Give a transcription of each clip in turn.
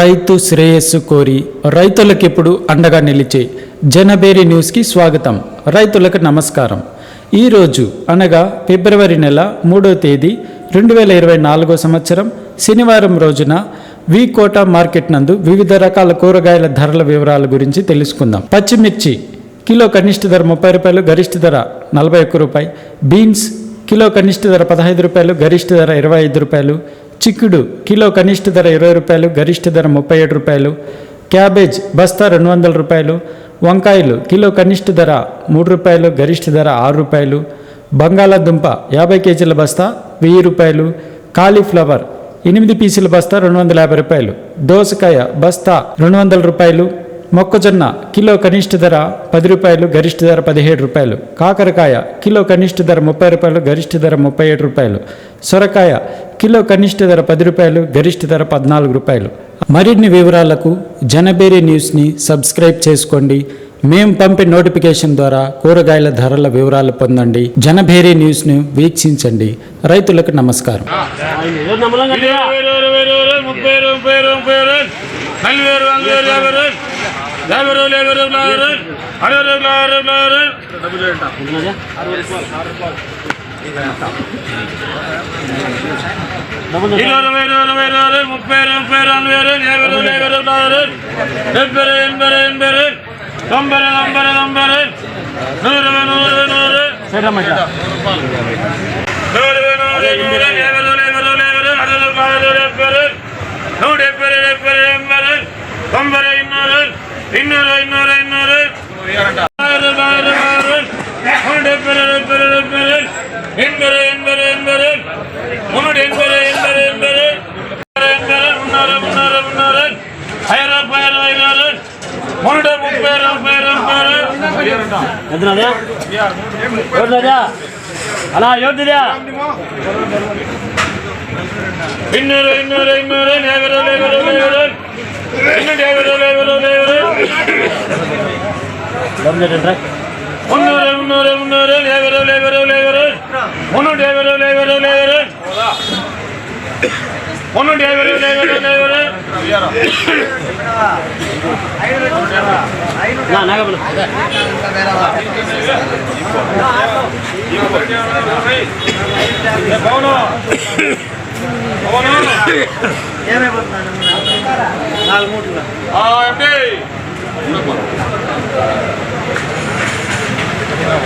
రైతు శ్రేయస్సు కోరి రైతులకెప్పుడు అండగా నిలిచే జనబేరి న్యూస్కి స్వాగతం. రైతులకు నమస్కారం. ఈరోజు అనగా ఫిబ్రవరి నెల మూడో తేదీ రెండు వేల ఇరవై నాలుగో సంవత్సరం శనివారం రోజున వి కోట మార్కెట్ నందు వివిధ రకాల కూరగాయల ధరల వివరాల గురించి తెలుసుకుందాం. పచ్చిమిర్చి కిలో కనిష్ట ధర ముప్పై రూపాయలు గరిష్ట ధర నలభై ఒక్క రూపాయి. బీన్స్ కిలో కనిష్ట ధర పదహైదు రూపాయలు గరిష్ట ధర ఇరవై ఐదు రూపాయలు. చిక్కుడు కిలో కనిష్ట ధర ఇరవై రూపాయలు గరిష్ట ధర ముప్పై ఏడు రూపాయలు క్యాబేజ్ బస్తా రెండు వందల రూపాయలు వంకాయలు కిలో కనిష్ట ధర మూడు రూపాయలు గరిష్ట ధర ఆరు రూపాయలు బంగాళాదుంప యాభై కేజీల బస్తా వెయ్యి రూపాయలు కాలీఫ్లవర్ ఎనిమిది పీసుల బస్తా రెండు వందల యాభై రూపాయలు దోసకాయ బస్తా రెండు వందల రూపాయలు మొక్కజొన్న కిలో కనిష్ట ధర పది రూపాయలు గరిష్ట ధర పదిహేడు రూపాయలు కాకరకాయ కిలో కనిష్ట ధర ముప్పై రూపాయలు గరిష్ట ధర ముప్పై ఏడు రూపాయలు సొరకాయ కిలో కనిష్ట ధర పది రూపాయలు గరిష్ట ధర పద్నాలుగు రూపాయలు మరిన్ని వివరాలకు జనబేరి న్యూస్ని సబ్స్క్రైబ్ చేసుకోండి మేము పంపే నోటిఫికేషన్ ద్వారా కూరగాయల ధరల వివరాలు పొందండి జనభేరి న్యూస్ను వీక్షించండి రైతులకు నమస్కారం ఇరవై వేలు, ఇరవై వేలు, ముప్పై వేలు, ముప్పై వేలు, ముప్పై వేలు, నలభై వేలు, నలభై వేలు, యాభై వేలు, యాభై వేలు, యాభై వేలు, యాభై వేలు, అరవై వేలు, అరవై వేలు, అరవై వేలు. ఇరవై వేలు, ఇరవై వేలు, ముప్పై ముప్పై వేలు, వేలు, యాభై వేలు, యాభై వేలు, యాభై డెబ్బై ఎనభై ఎనభై. తొంభై తొంభై తొంభై. నూరు నూరు నూరు. నూరు డెబ్బై డెబ్బై తొంభై இன்னொரு இன்னொரு இன்னொரு. மாறு மாறு மாறு பெரு பெரு பெரு என்பது என்பது என்பது முன்னுடைய என்பது என்பது என்பது என்பது முன்னாறு முன்னாறு முன்னாறு ஐரா பயிர் ஐநாறு. முன்னுடைய முப்பேரம் பேரம் பேரு அண்ணா யோதியா இன்னொரு இன்னொரு இன்னொரு. முன்னூறு முன்னூறு முன்னூறு லேவரு லேவரு லேவரு முன்னூறு லேவரு லேவரு லேவரு முன்னூறு லேவரு லேவரு லேவரு பவனோ பவனோ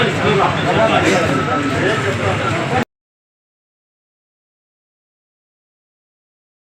ఎండి నూరు నూరు నూరు ఐదు రూపాయలు రూపాయలు ఈడ ముప్పై ముప్పై ముప్పై ఈడ ముప్పై ముప్పై ముప్పై